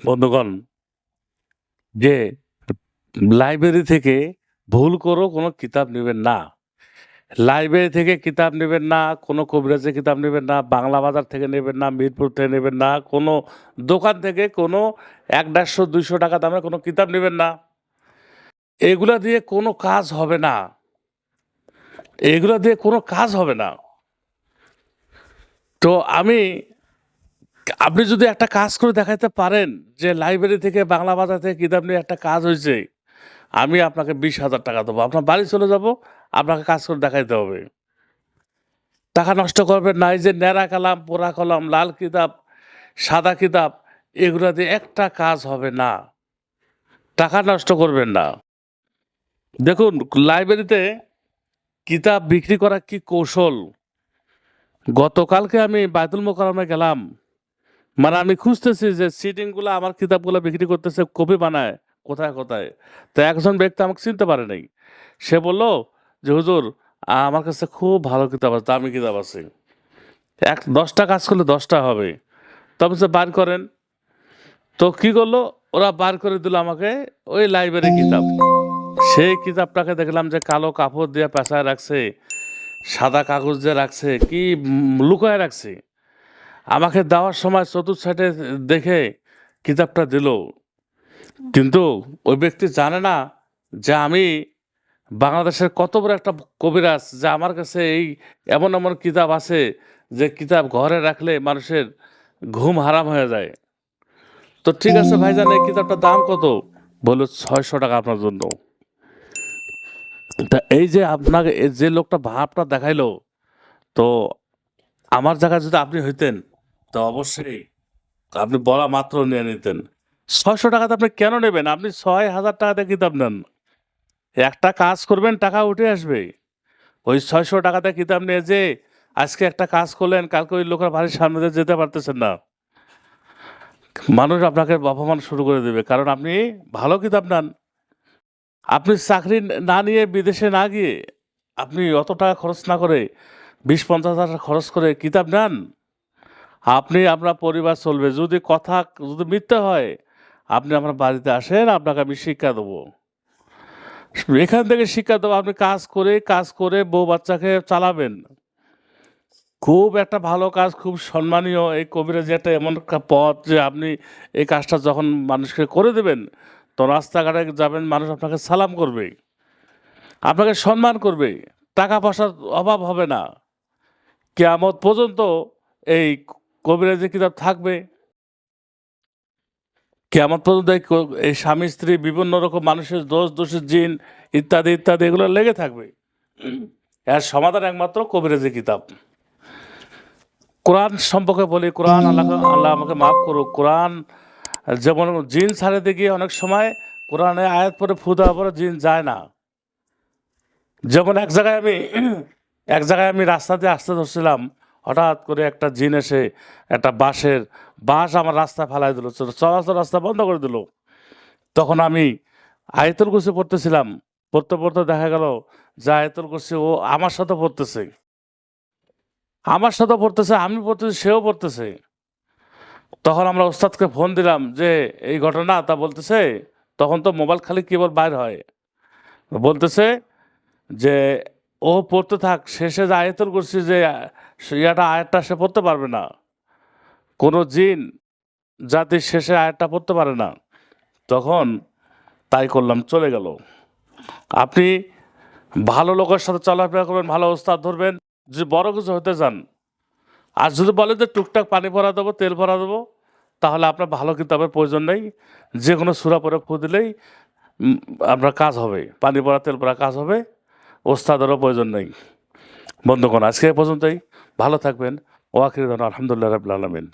বন্ধুগণ, যে লাইব্রেরি থেকে ভুল করো কোনো কিতাব নেবেন না। লাইব্রেরি থেকে কিতাব নেবেন না, কোনো কবিরাজের কিতাব নেবেন না, বাংলা বাজার থেকে নেবেন না, মিরপুর থেকে নেবেন না, কোনো দোকান থেকে কোনো এক দেড়শো, দুইশো টাকা দামের কোনো কিতাব নেবেন না। এগুলো দিয়ে কোনো কাজ হবে না। এগুলো দিয়ে কোনো কাজ হবে না। তো আমি আপনি যদি একটা কাজ করে দেখাইতে পারেন যে লাইব্রেরি থেকে, বাংলা বাজার থেকে কিতাব নিয়ে একটা কাজ হয়েছে আমি আপনাকে বিশ হাজার টাকা দেবো। আপনার বাড়ি চলে যাব, আপনাকে কাজ করে দেখাইতে হবে। টাকা নষ্ট করবেন না, এই যে ন্যাড়া কালাম, পোড়া কলাম, লাল কিতাব, সাদা কিতাব, এগুলো দিয়ে একটা কাজ হবে না। টাকা নষ্ট করবেন না। দেখুন, লাইব্রেরিতে কিতাব বিক্রি করা কি কৌশল? গতকালকে আমি বায়তুল মোকারমে গেলাম। মানে আমি খুঁজতেছি যে সিটিংগুলো, আমার কিতাবগুলো বিক্রি করতেছে, কপি বানায়, কোথায় কোথায়? তো একজন ব্যক্তি আমাকে চিনতে পারে নাই। সে বলল যে, হুজুর, আমার কাছে খুব ভালো কিতাব আছে, দামি কিতাব আছে। এক, দশটা কাজ করলে দশটা হবে। তবে সে বার করেন। তো কি করল? ওরা বার করে দিল আমাকে ওই লাইব্রেরি কিতাব। সেই কিতাবটাকে দেখলাম যে কালো কাপড় দিয়ে পেঁচায় রাখছে, সাদা কাগজ দিয়ে রাখছে, কি লুকায় রাখছে। আমাকে দেওয়ার সময় চতুর্থ সাইডে দেখে কিতাবটা দিল। কিন্তু ওই ব্যক্তি জানে না যে আমি বাংলাদেশের কত বড় একটা কবিরাজ যে আমার কাছে এই এমন এমন কিতাব আছে যে কিতাব ঘরে রাখলে মানুষের ঘুম হারাম হয়ে যায়। তো ঠিক আছে ভাইজান, এই কিতাবটার দাম কত? বলল ছয়শো টাকা আপনার জন্য। তা এই যে আপনাকে যে লোকটা ভাবটা দেখাইলো, তো আমার জায়গায় যদি আপনি হইতেন তো অবশ্যই। আপনি বলা মাত্র নিয়ে নিতেন। ছয়শো টাকাতে আপনি কেন নেবেন? আপনি ছয় হাজার টাকাতে কিতাব নেন? একটা কাজ করবেন, টাকা উঠে আসবে। ওই ছয়শো টাকাতে কিতাব নিয়ে যে আজকে একটা কাজ করলেন, কালকে ওই লোকের বাড়ির সামনে দিয়ে যেতে পারতেছেন না। মানুষ আপনাকে অপমান শুরু করে দেবে, কারণ আপনি ভালো কিতাব নেন? আপনি চাকরি না নিয়ে বিদেশে না গিয়ে আপনি অত টাকা খরচ না করে, বিশ পঞ্চাশ হাজার খরচ করে কিতাব নেন? আপনি আপনার পরিবার চলবে। যদি কথা, যদি মিথ্যে হয়, আপনি আমার বাড়িতে আসেন, আপনাকে আমি শিক্ষা দেবো। এখান থেকে শিক্ষা দেবো, আপনি কাজ করে কাজ করে বউ বাচ্চাকে চালাবেন। খুব একটা ভালো কাজ, খুব সম্মানীয় এই কবিরাজ একটা এমন পথ যে আপনি এই কাজটা যখন মানুষকে করে দেবেন, তো রাস্তাঘাটে যাবেন, মানুষ আপনাকে সালাম করবে। আপনাকে সম্মান করবে। টাকা পয়সার অভাব হবে না। কেয়ামত পর্যন্ত এই কবিরাজি কিতাব থাকবে, কেয়ামত পর্যন্ত এই স্বামী, স্ত্রী, বিভিন্ন রকম মানুষের দোষ, দোষের জিন, ইত্যাদি ইত্যাদি এগুলো লেগে থাকবে। এর সমাধান একমাত্র কবিরাজি কিতাব। কোরআন সম্পর্কে বলি, কোরআন আল্লাহ আল্লাহ আমাকে মাফ করুক। কোরআন, যেমন জিন ছাড়াতে গিয়ে অনেক সময় কোরআনে আয়াত পরে ফু দেওয়ার পরে জিন যায় না। যেমন এক জায়গায় আমি, এক জায়গায় আমি রাস্তা দিয়ে আসতে ধরছিলাম হঠাৎ করে একটা জিন এসে একটা বাঁশের বাঁশ আমার রাস্তা ফেলাই দিল চলাচল রাস্তা বন্ধ করে দিল। তখন আমি আয়তল কুসি পড়তেছিলাম, পড়তে পড়তে দেখা গেল যে আয়তল কুসি ও আমার সাথে পড়তেছে। আমার সাথে পড়তেছে, আমি পড়তেছি, সেও পড়তেছে। তখন আমরা ওস্তাদকে ফোন দিলাম যে, এই ঘটনা। তা বলতেছে, তখন তো মোবাইল খালি কেবল বাইর হয়। বলতেছে যে ও পড়তে থাক, শেষে যে আয়তন করছি যে ইয়াটা, আয়াতটা সে পড়তে পারবে না। কোনো জিন জাতি শেষে আয়াতটা পড়তে পারে না। তখন তাই করলাম, চলে গেল। আপনি ভালো লোকের সাথে চলাফেরা করবেন, ভালো ওস্তাদ ধরবেন, যদি বড় কিছু হতে চান। আর যদি বলে যে টুকটাক পানি ভরা দেবো, তেল ভরা দেবো, তাহলে আপনার ভালো কিতাবের প্রয়োজন নেই। যে কোনো সুরা পরে ফু দিলেই আপনার কাজ হবে। পানি ভরা, তেল ভরা কাজ হবে। ওস্তাদেরও প্রয়োজন নেই। বন্ধুগণ আজকে পর্যন্তই। ভালো থাকবেন। ওয়াকির আলহামদুলিল্লাহ রাবুল আলমিন।